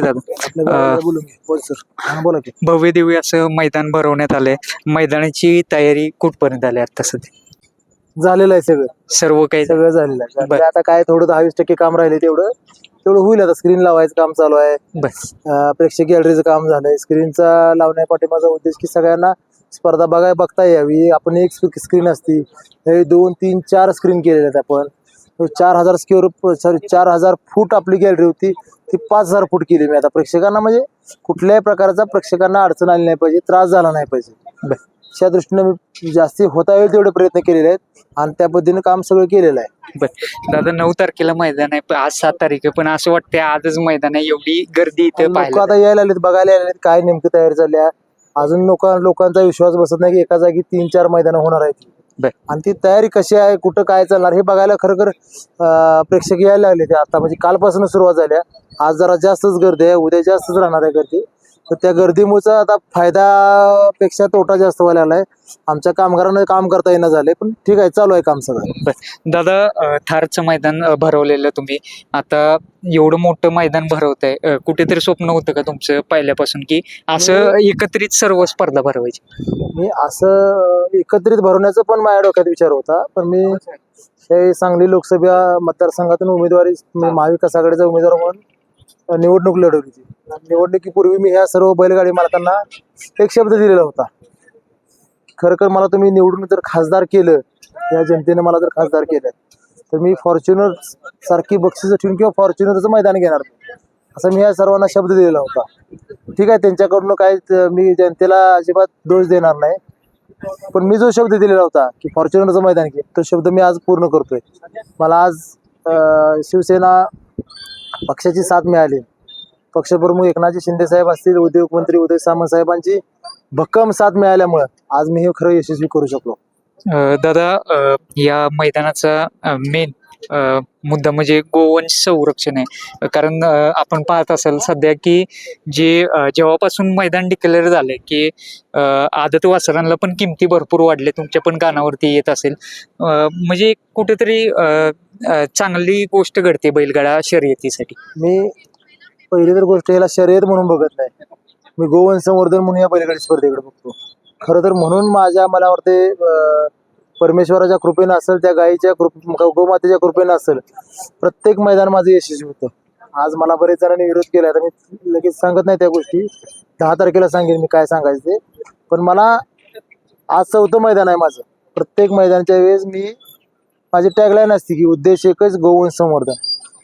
नमस्ते दादा बोल की. भव्य दिव्य असं मैदान भरवण्यात आलंय. मैदानाची तयारी कुठपर्यंत आली आता सध्या? झालेलं आहे सगळं. सर्व काही? सगळं झालेलं आहे. बर. आता काय थोडं दहा वीस टक्के काम राहिले तेवढं. तेवढं होईल आता. स्क्रीन लावायचं काम चालू आहे. बस अं, प्रेक्षक गॅलरीचं काम झालंय. स्क्रीनचा लावण्यापाठी माझा उद्देश की सगळ्यांना स्पर्धा बघाय बघता यावी. आपण एक स्क्रीन असती. हे दोन तीन चार स्क्रीन केलेले आहेत आपण. चार हजार स्क्वेअर सॉरी चार हजार फूट आपली गॅलरी होती. ती पाच हजार फूट केली मी आता. प्रेक्षकांना म्हणजे कुठल्याही प्रकारचा प्रेक्षकांना अडचण आली नाही पाहिजे त्रास झाला नाही पाहिजे. त्या दृष्टीने मी जास्ती होता येईल तेवढे प्रयत्न केलेले आहेत आणि त्या पद्धतीने काम सगळं केलेलं आहे. बर. दादा नऊ तारखेला मैदान आहे पण आज सात तारीख आहे पण असं वाटतंय आजच मैदान आहे एवढी गर्दी इथे लोक आता यायला लागलेत बघायला लागलेत काय नेमकी तयारी झाली आहे. अजून लोक लोकांचा विश्वास बसत नाही की एका जागी तीन चार मैदानं होणार आहेत. बर. आणि ती तयारी कशी आहे कुठं काय चालणार हे बघायला खरोखर खर प्रेक्षक यायला लागले ते आता. म्हणजे कालपासून सुरुवात झाल्या आज जरा जास्तच गर्दी आहे उद्या जास्तच राहणार आहे गर्दी. तर त्या गर्दीमुळे आता फायद्यापेक्षा तोटा जास्त व्हायला लागलाय. आमच्या कामगारांना काम करता येणं झालंय पण ठीक आहे चालू आहे काम सगळं. दादा अं, थारचं मैदान अं, भरवलेलं तुम्ही. आता एवढं मोठं मैदान भरवतंय अं, कुठेतरी स्वप्न होतं का तुमचं पहिल्यापासून की असं एकत्रित सर्व स्पर्धा भरवायची? मी असं एकत्रित भरवण्याचा पण माझ्या डोक्यात विचार होता पण मी हे सांगली लोकसभा मतदारसंघातून उमेदवारी मी महाविकास आघाडीचा उमेदवार म्हणून निवडणूक लढवली होती. निवडणुकीपूर्वी मी ह्या सर्व बैलगाडी मालकांना एक शब्द दिलेला होता. खरं मला तुम्ही निवडून जर खासदार केलं या जनतेने मला जर खासदार केलं तर मी फॉर्च्युनर सारखी बक्षीस ठेवून किंवा फॉर्च्युनरचं मैदान घेणार. असं मी या सर्वांना शब्द दिलेला होता. ठीक आहे त्यांच्याकडून काय मी जनतेला अजिबात दोष देणार नाही. पण मी जो शब्द दिलेला होता की फॉर्च्युनरचं मैदान घे तो शब्द मी आज पूर्ण करतोय. मला आज शिवसेना पक्षाची साथ मिळाली. पक्षप्रमुख एकनाथजी शिंदे साहेब असतील उद्योगमंत्री उदय सामंत साहेबांची भक्कम साथ मिळाल्यामुळं आज मी हे खरं यशस्वी करू शकलो. दादा या मैदानाचा मेन मुद्दा म्हणजे गोवंश संरक्षण आहे. कारण आपण पाहत असाल सध्या की जे जेव्हापासून मैदान डिक्लेअर झालंय की आदत वासरांना पण किमती भरपूर वाढले तुमच्या पण कानावरती येत असेल. म्हणजे कुठेतरी अं, चांगली गोष्ट घडते बैलगाडा शर्यतीसाठी. मी पहिली तर गोष्ट याला शर्यत म्हणून बघत नाही. मी गोवन संवर्धन म्हणून या बैलगाडी स्पर्धेकडे बघतो. खरं तर म्हणून माझ्या मला वाटते अं, परमेश्वराच्या कृपेनं असेल त्या गायीच्या कृप गोमातेच्या कृपेनं असेल प्रत्येक मैदान माझं यशस्वी होतं. आज मला बरेच जणांनी विरोध केला. तर मी लगेच सांगत नाही त्या गोष्टी. दहा तारखेला सांगेन मी काय सांगायचं ते. पण मला आज चौथं मैदान आहे माझं. प्रत्येक मैदानाच्या वेळेस मी माझी टॅगलाईन असते की उद्देश एकच गोवंश संवर्धन.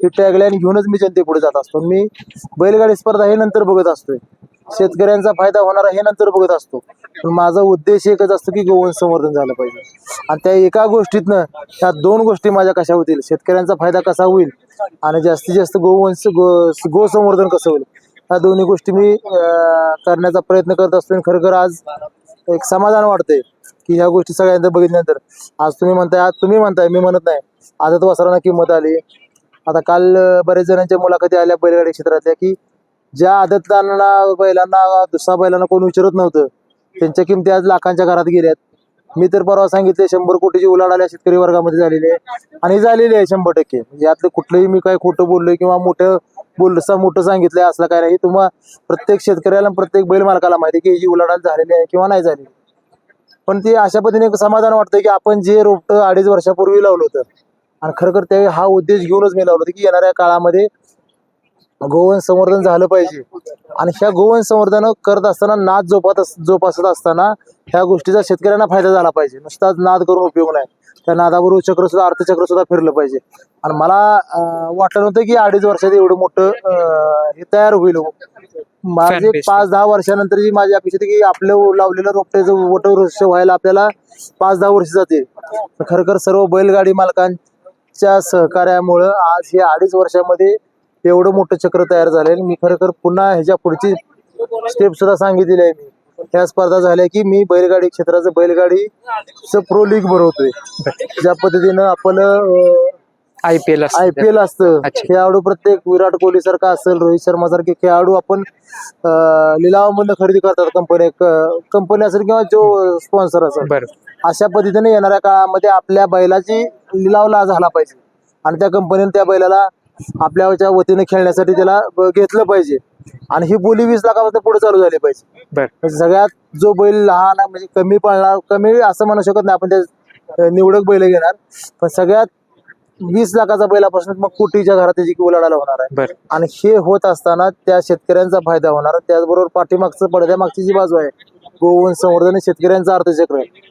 ही टॅगलाईन घेऊनच मी जनतेपुढे जात असतो. मी बैलगाडी स्पर्धा हे नंतर बघत असतोय. शेतकऱ्यांचा फायदा होणारा हे नंतर बघत असतो. पण माझा उद्देश एकच असतो की गोवंश संवर्धन झालं पाहिजे. आणि त्या एका गोष्टीतनं ह्या दोन गोष्टी माझ्या कशा होतील? शेतकऱ्यांचा फायदा कसा होईल? आणि जास्तीत जास्त गोवंश गो संवर्धन कसं होईल? ह्या दोन्ही गोष्टी मी करण्याचा प्रयत्न करत असतो. आणि खरखर आज एक समाधान वाटतंय. की ह्या गोष्टी सगळ्यांना बघितल्यानंतर आज तुम्ही म्हणताय आज तुम्ही म्हणताय मी म्हणत नाही. आजच वासरांना किंमत आली. आता काल बरेच जणांच्या मुलाखती आल्या बैलगाडी क्षेत्रातल्या की ज्या आदतदारांना बैलांना दुसऱ्या बैलांना कोण विचारत नव्हतं त्यांच्या किमती आज लाखांच्या घरात गेल्यात. मी तर परवा सांगितले शंभर कोटीची उलाढाल्या शेतकरी वर्गामध्ये झालेली आहे. आणि झालेली आहे शंभर टक्के. म्हणजे यातलं कुठलंही मी काय खोटं बोललोय किंवा मोठं बोलसा मोठं सांगितलंय असलं काय नाही. तुम्हाला प्रत्येक शेतकऱ्याला प्रत्येक बैल मालकाला माहिती की ही उलाढाल झालेली आहे किंवा नाही झालेली. पण ते अशा पद्धतीने एक समाधान वाटतं की आपण जे रोपटं अडीच वर्षापूर्वी लावलं होतं आणि खरखर ते हा उद्देश घेऊनच मी लावलं होतं की येणाऱ्या काळामध्ये गोवन संवर्धन झालं पाहिजे. आणि ह्या गोवन संवर्धन करत असताना नाद जोपात जोपासत असताना ह्या गोष्टीचा शेतकऱ्यांना फायदा झाला पाहिजे. नुसताच नाद करून उपयोग नाही. त्या नादाबरोबर चक्र सुद्धा अर्थचक्र सुद्धा फिरलं पाहिजे. आणि मला वाटलं नव्हतं की अडीच वर्षात एवढं मोठं हे तयार होईल हो. माझे. पाच दहा वर्षानंतर जी माझी अपेक्षा होती की आपलं लावलेलं रोपट्याचं वटवृक्ष व्हायला आपल्याला पाच दहा वर्ष जातील. खरं खर सर्व बैलगाडी मालकांच्या सहकार्यामुळं आज हे अडीच वर्षामध्ये एवढं मोठं चक्र तयार झालंय मी खरं खर पुन्हा ह्याच्या पुढची स्टेप सुद्धा सांगितलेली आहे मी. ह्या स्पर्धा झाल्या की मी बैलगाडी क्षेत्राचं बैलगाडीचं प्रो लीग भरवतोय. ज्या पद्धतीनं आपलं I P L I P L असतं. खेळाडू प्रत्येक विराट कोहली सारखा असेल रोहित शर्मा सारखे खेळाडू आपण लिलावामधनं खरेदी करतात कंपनी कंपनी असेल किंवा जो स्पॉन्सर असेल. अशा पद्धतीने येणाऱ्या काळामध्ये आपल्या बैलाची लिलावला झाला पाहिजे. आणि त्या कंपनीने त्या बैलाला आपल्याच्या वतीने खेळण्यासाठी त्याला घेतलं पाहिजे. आणि ही बोली वीस लाखापासून पुढे चालू झाली पाहिजे. म्हणजे सगळ्यात जो बैल लहान म्हणजे कमी पळणार कमी असं म्हणू शकत नाही आपण ते अं, निवडक बैल घेणार. पण सगळ्यात वीस लाखाचा बैलापासून मग कोटीच्या घरात त्याची उलाढाला होणार आहे. बर. आणि हे होत असताना त्या शेतकऱ्यांचा फायदा होणार. त्याचबरोबर पाठीमागचं पडद्यामागची जी बाजू आहे गोवंश संवर्धन हे शेतकऱ्यांचं अर्थचक्र आहे.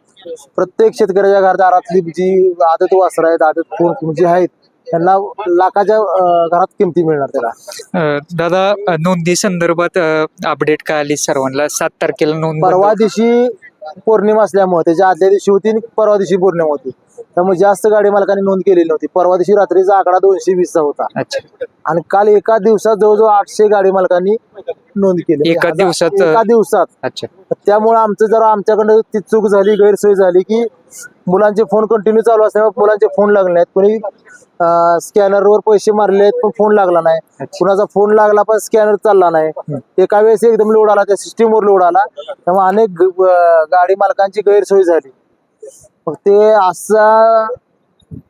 प्रत्येक शेतकऱ्याच्या घरात दारातली जी आदत वासर आहेत आदत कोण जी आहेत त्यांना लाखाच्या अं, घरात किमती मिळणार त्याला. अ, दादा अ, नोंदी संदर्भात अपडेट काय आली सर्वांना? सात तारखेला नोंद बंद परवा दिवशी पौर्णिमा असल्यामुळे त्याच्या आदल्या दिवशी होती आणि परवा दिवशी पौर्णिमा होती. त्यामुळे जास्त गाडी मालकांनी नोंद केलेली नव्हती. परवा दिवशी रात्रीचा आकडा दोनशे वीसचा होता. अच्छा. आणि काल एका दिवसात जवळजवळ आठशे गाडी मालकांनी नोंद केली एका दिवसात- एका दिवसात. अच्छा. त्यामुळे आमचं जरा आमच्याकडे ती चूक झाली गैरसोय झाली की मुलांचे फोन कंटिन्यू चालू असल्यामुळे मुलांचे फोन लागले नाहीत. कोणी स्कॅनरवर पैसे मारले आहेत पण फोन लागला नाही. कुणाचा फोन लागला पण स्कॅनर चालला नाही. एका वेळेस एकदम लोड आला त्या सिस्टीमवर लोड आला. त्यामुळे अनेक गाडी मालकांची गैरसोय झाली. मग ते असा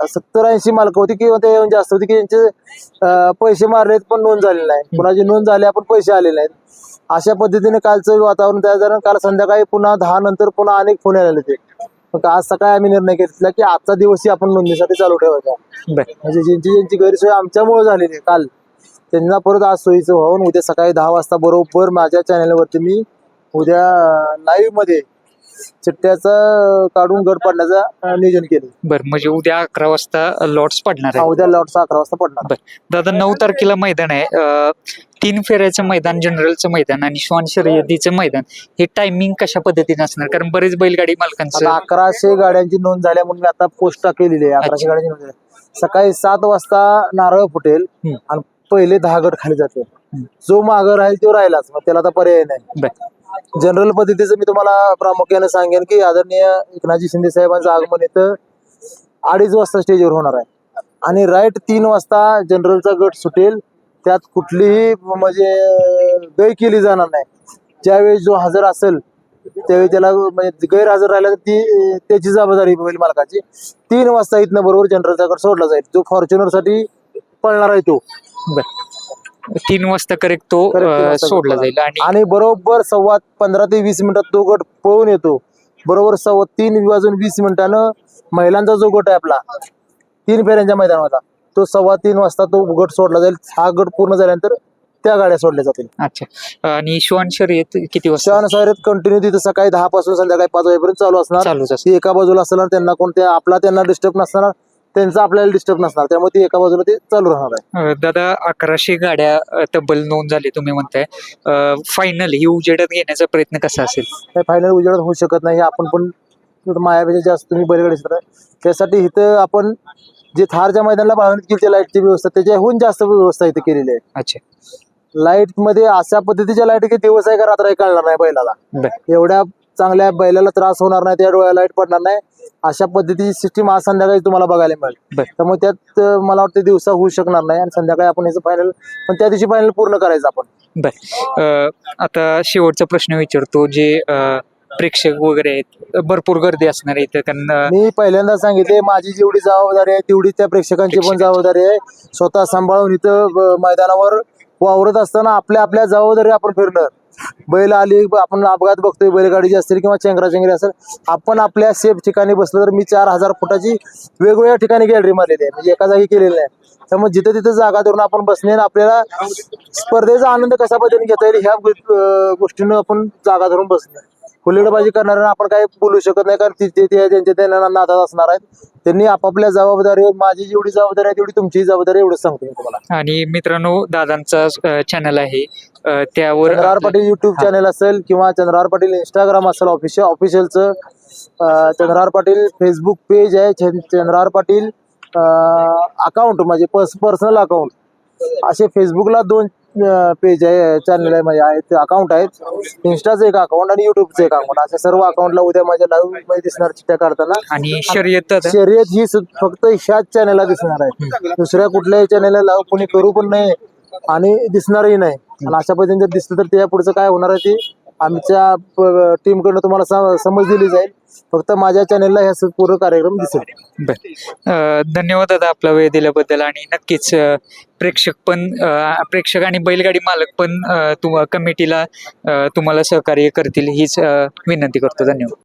सत्तर ऐंशी मालक होती किंवा ते जास्त होती की यांचे अं, पैसे मारलेत पण नोंद झालेली नाही. कुणाची नोंद झाली पण पैसे आलेले नाहीत. अशा पद्धतीने कालचं वातावरण तयार झालं काल संध्याकाळी पुन्हा दहा नंतर पुन्हा अनेक फोन आलेले ते मग आज सकाळी आम्ही निर्णय घेतला की आजचा दिवसही आपण नोंदणीसाठी चालू ठेवायचा. म्हणजे ज्यांची ज्यांची गैरसोय आमच्यामुळे झालेली आहे काल त्यांना परत आज सोयीचं व्हावून उद्या सकाळी दहा वाजता बरोबर माझ्या चॅनलवरती मी उद्या लाईव्हमध्ये चिठ्ठ्याचं काढून गट पाडण्याचं नियोजन केलं. बर म्हणजे उद्या अकरा वाजता लॉट्स पडणार हा, आहे उद्या लॉटचा अकरा वाजता पडणार. बर. दादा नऊ तारखेला मैदान आहे. अ, तीन फेऱ्याचं मैदान जनरलचं मैदान आणि श्वान शर्यतीचं मैदान. हे टायमिंग कशा पद्धतीने असणार? कारण बरेच बैलगाडी मालकांचं आता अकराशे गाड्यांची नोंद झाल्या म्हणून मी आता पोस्ट केलेली आहे. अकराशे. गाड्यांची नोंद झाली. सकाळी सात वाजता नारळ फुटेल हम्म. आणि पहिले दहा गट खाली जाते जो मागं राहील तो राहिलाच मग त्याला आता पर्याय नाही. बर. जनरल पद्धतीचं मी तुम्हाला प्रामुख्याने सांगेन की आदरणीय एकनाथजी शिंदे साहेबांचं आगमन इथं अडीच वाजता स्टेजवर होणार आहे. आणि राईट तीन वाजता जनरलचा गट सुटेल. त्यात कुठलीही म्हणजे गय केली जाणार नाही. ज्यावेळी जो हजर असेल त्यावेळी त्याला म्हणजे गैरहजर राहिला तर ती त्याची जबाबदारी होईल मालकाची. तीन वाजता इथनं बरोबर जनरलचा गट सोडला जाईल. जो फॉर्च्युनरसाठी पळणार आहे तो. तीन वाजता करेक्ट तो अ, सोडला जाईल आणि आणि बरोबर सव्वा पंधरा ते वीस मिनिटात तो गट पळून येतो. बरोबर सव्वा तीन वाजून वीस मिनिटानं महिलांचा जो गट आहे आपला तीन फेऱ्यांच्या मैदानाचा तो सव्वा तीन वाजता तो गट सोडला जाईल. हा गट पूर्ण झाल्यानंतर त्या गाड्या सोडल्या जातील. अच्छा. आणि श्वान शर्यत किती वाजता? त्यानुसार कंटिन्यू तिथं सकाळी दहा पासून संध्याकाळी पाच वाजेपर्यंत चालू असणार. चालूच असतं ती एका बाजूला असणार त्यांना कोणत्या आपला त्यांना डिस्टर्ब नसणार. त्यांचा आपल्याला डिस्टर्ब नसणार. त्यामुळे ती एका बाजूला ते चालू राहणार आहे. अ, दादा अकराशे गाड्या अ, तब्बल नोंद झाली तुम्ही म्हणताय. फायनल ही उजेडात घेण्याचा प्रयत्न कसा असेल? काही फायनल उजेडात होऊ शकत नाही. आपण पण मायापेक्षा जास्त तुम्ही बैलगाडी क्षेत्र आहे. त्यासाठी इथं आपण जे थारच्या मैदानाला बाळवणीत केली लाईटची व्यवस्था त्याच्याहून जास्त व्यवस्था इथे केलेली आहे. अच्छा. लाइटमध्ये अशा पद्धतीच्या लाइट की दिवस आहे का रात्र आहे कळणार नाही बैलाला. बर. एवढ्या चांगल्या बैलाला त्रास होणार नाही त्या डोळ्या लाइट पडणार नाही. अशा पद्धतीची सिस्टीम आज संध्याकाळी तुम्हाला बघायला मिळेल. बर. त्यामुळे त्यात अं, मला वाटतं दिवसा होऊ शकणार नाही आणि संध्याकाळी आपण याचं फायनल पण त्या दिवशी फायनल पूर्ण करायचं आपण. बर. अ, आता शेवटचा प्रश्न विचारतो जे अ, प्रेक्षक वगैरे आहेत भरपूर गर्दी असणार आहे इथं कारण अ, मी पहिल्यांदा सांगितले माझी जेवढी जबाबदारी आहे तेवढी त्या प्रेक्षकांची पण जबाबदारी आहे. स्वतः सांभाळून इथं मैदानावर वावरत असताना आपल्या आपल्या जबाबदारी आपण फिरणं. बैल आली आपण अपघात बघतोय बैलगाडीची असतील किंवा चेंगरा चेंगरी असेल आपण आपल्या सेफ ठिकाणी बसलो तर मी चार हजार फुटाची वेगवेगळ्या ठिकाणी गॅलरी मारलेली आहे. म्हणजे एका जागी केलेली नाही. त्यामुळे जिथं तिथं जागा धरून आपण बसणे आणि आपल्याला स्पर्धेचा आनंद कसा पद्धतीने घेता येईल ह्या गोष्टीनं आपण जागा धरून बसणे. हुल्लडबाजी करणाऱ्यांना आपण काही बोलू शकत नाही कारण ते ते- ते त्यांच्या त्यांना नादात असणार आहेत. त्यांनी आपापल्या जबाबदारीवर माझी जेवढी जबाबदारी आहे तेवढी तुमची जबाबदारी एवढंच सांगतो मी तुम्हाला. आणि मित्रांनो दादांचा चॅनल आहे. अ, त्यावर चंद्रहार पाटील युट्यूब. चॅनल असेल किंवा चंद्रहार पाटील इंस्टाग्राम असेल ऑफिशियल ऑफिशियलचं चंद्रहार पाटील फेसबुक पेज आहे. चं- चंद्रहार पाटील अकाउंट म्हणजे पर्सनल अकाउंट असे फेसबुकला दोन पेज आहे चॅनल आहे म्हणजे आहेत अकाउंट आहेत. इंस्टाचं एक अकाउंट आणि युट्यूबचं एक अकाउंट अशा सर्व अकाउंटला उद्या माझ्या लाईव्हमध्ये दिसणार चिठ्ठ्या काढताना. आणि शर्यत शर्यत ही फक्त ह्याच चॅनलला दिसणार आहे. दुसऱ्या कुठल्याही चॅनलला लाव कोणी करू पण नाही आणि दिसणारही नाही. आणि अशा पद्धतीने जर दिसलं तर त्या पुढचं काय होणार आहे ते आमच्या टीमकडनं तुम्हाला समज दिली जाईल. फक्त माझ्या चॅनेलला ह्या पूर्ण कार्यक्रम दिसेल. अ, धन्यवाद दादा आपला वेळ दिल्याबद्दल आणि नक्कीच प्रेक्षक पण प्रेक्षक आणि बैलगाडी मालक पण अ, तुम कमिटीला तुम्हाला सहकार्य करतील हीच विनंती करतो. धन्यवाद.